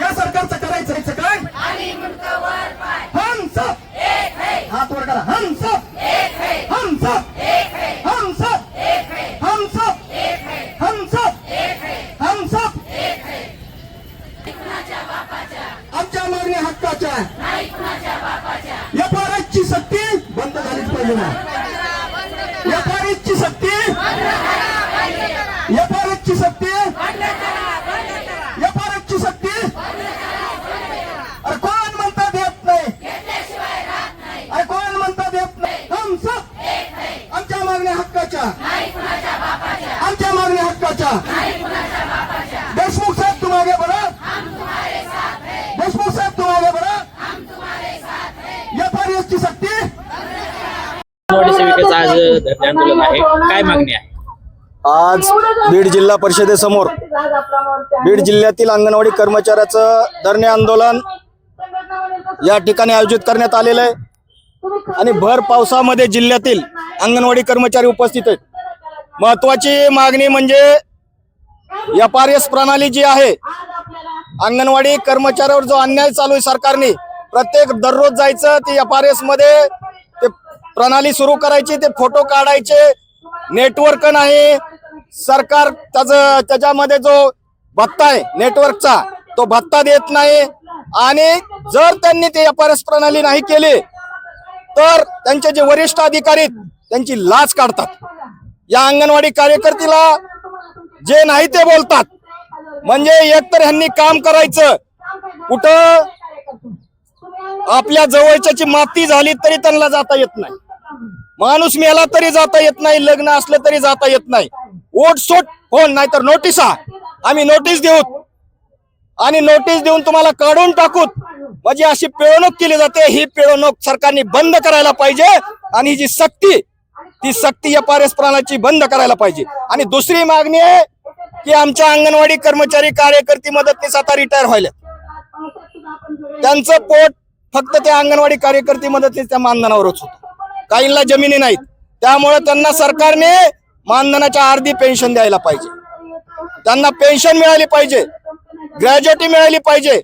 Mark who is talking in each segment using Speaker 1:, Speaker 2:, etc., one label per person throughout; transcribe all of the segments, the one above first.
Speaker 1: या सरकारचं करायचं काय? हमस सब हात वर करा. हम सब हम सब हम सब आमच्या मागण्या हक्काच्या सक्ती बंद झालीच पाहिजे ना. व्यापारीची सक्ती व्यापाराची सक्ती हक्काच्या देशमुख साहेब तुम आगे बढ़ो देशमुख साहेब तुम आगे बढ़ो एफआरएस ची सक्ती.
Speaker 2: अंगणवाडी सेविकेचं आज धरणे आंदोलन आहे. काय मागणी आहे?
Speaker 3: आज बीड जिल्हा परिषदेसमोर बीड जिल्ह्यातील अंगणवाडी कर्मचाऱ्याचं धरणे आंदोलन या ठिकाणी आयोजित करण्यात आलेलं आहे. आणि भर पावसामध्ये जिल्ह्यातील अंगणवाडी कर्मचारी उपस्थित आहेत. महत्वाची मागणी म्हणजे एफ आर एस प्रणाली जी आहे अंगणवाडी कर्मचाऱ्यावर जो अन्याय चालू आहे सरकारने प्रत्येक दररोज जायचं ते एफ आर एसमध्ये ते प्रणाली सुरू करायची ते फोटो काढायचे नेटवर्क नाही. सरकार त्याच त्याच्यामध्ये जो भत्ता आहे नेटवर्कचा तो भत्ता देत नाही. आणि जर त्यांनी ते एफ आर एस प्रणाली नाही केली तर त्यांचे जे वरिष्ठ अधिकारी त्यांची लाच काढतात. या अंगणवाडी कार्यकर्तीला जे नाही ते बोलतात. म्हणजे एकतर ह्यांनी काम करायचं. कुठं? आपल्या जवळच्याची माती झाली तरी त्यांना जाता येत नाही. माणूस मेला तरी जाता येत नाही लग्न असलं तरी जाता येत नाही. ओट सोट हो नाहीतर नोटिसा आम्ही नोटीस देऊ. आणि नोटीस देऊन तुम्हाला काढून टाकूत. म्हणजे अशी पिळवणूक केली जाते. ही पिळवणूक सरकारने बंद करायला पाहिजे. आणि जी सक्ती ती सक्ती या आर बंद करायला पाहिजे. आणि दुसरी मागणी आहे की आमच्या अंगणवाडी कर्मचारी कार्यकर्ती मदतनीस आता रिटायर व्हायला त्यांचं पोट फक्त त्या अंगणवाडी कार्यकर्ती मदतनीस त्या मानधनावरच होतं. काहींना जमिनी नाहीत. त्यामुळे त्यांना सरकारने मानधनाच्या अर्धी पेन्शन द्यायला पाहिजे. त्यांना पेन्शन मिळाली पाहिजे. ग्रॅज्युएटी मिळाली पाहिजे.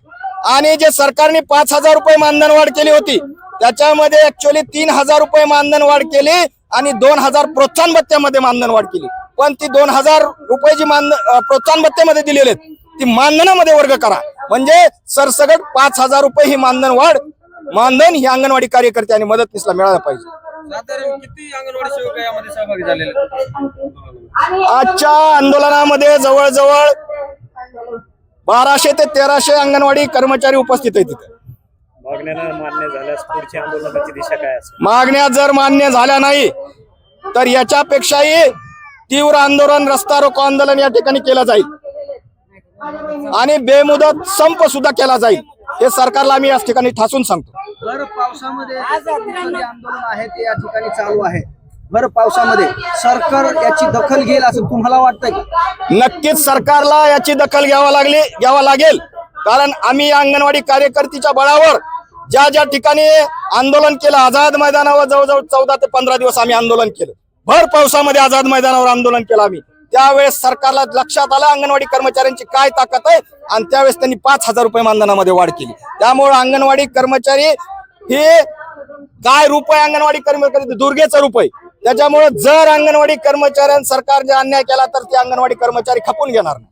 Speaker 3: आणि जे सरकारने पाच हजार रुपये मानधन वाढ केली होती त्याच्यामध्ये ऍक्च्युअली तीन हजार रुपये मानधन वाढ केली आणि दोन हजार प्रोत्साहन भत्त्यामध्ये मानधन वाढ केली. पण ती दोन हजार रुपये जी मान प्रोत्साहन भत्त्यामध्ये दिलेले आहेत ती मानधनामध्ये वर्ग करा. म्हणजे सरसगट पाच हजार रुपये ही मानधन वाढ मानधन ही अंगणवाडी कार्यकर्ते आणि मदतनीसला मिळायला पाहिजे? आजच्या आंदोलनामध्ये जवळजवळ बाराशे ते तेराशे अंगणवाडी कर्मचारी उपस्थित आहेत तिथे मागण्या जर मान्य झाल्या नाही तर याच्यापेक्षाही तीव्र आंदोलन रस्ता रोको आंदोलन या ठिकाणी केलं जाईल. आणि बेमुदत संप सुद्धा केला जाईल. हे सरकारला आम्ही याच ठिकाणी ठासून सांगतो.
Speaker 4: भर पावसामध्ये आंदोलन आहे ते या ठिकाणी चालू आहे. भर पावसामध्ये सरकार याची दखल घेईल असं तुम्हाला वाटतंय का?
Speaker 3: नक्कीच सरकारला याची दखल घ्यावा लागली घ्यावा लागेल. कारण आम्ही या अंगणवाडी कार्यकर्तीच्या बळावर ज्या ज्या ठिकाणी आंदोलन केलं आझाद मैदानावर जवळजवळ चौदा ते पंधरा दिवस आम्ही आंदोलन केलं. भर पावसामध्ये आझाद मैदानावर आंदोलन केलं आम्ही. त्यावेळेस सरकारला लक्षात आलं अंगणवाडी कर्मचाऱ्यांची काय ताकद आहे? आणि त्यावेळेस त्यांनी पाच हजार रुपये मानधनामध्ये वाढ केली. त्यामुळे अंगणवाडी कर्मचारी हे काय रूप आहे अंगणवाडी कर्मचारी दुर्गेचं रूप आहे त्याच्यामुळे जर अंगणवाडी कर्मचाऱ्यांनी सरकारने अन्याय केला तर ते अंगणवाडी कर्मचारी खपून घेणार नाही.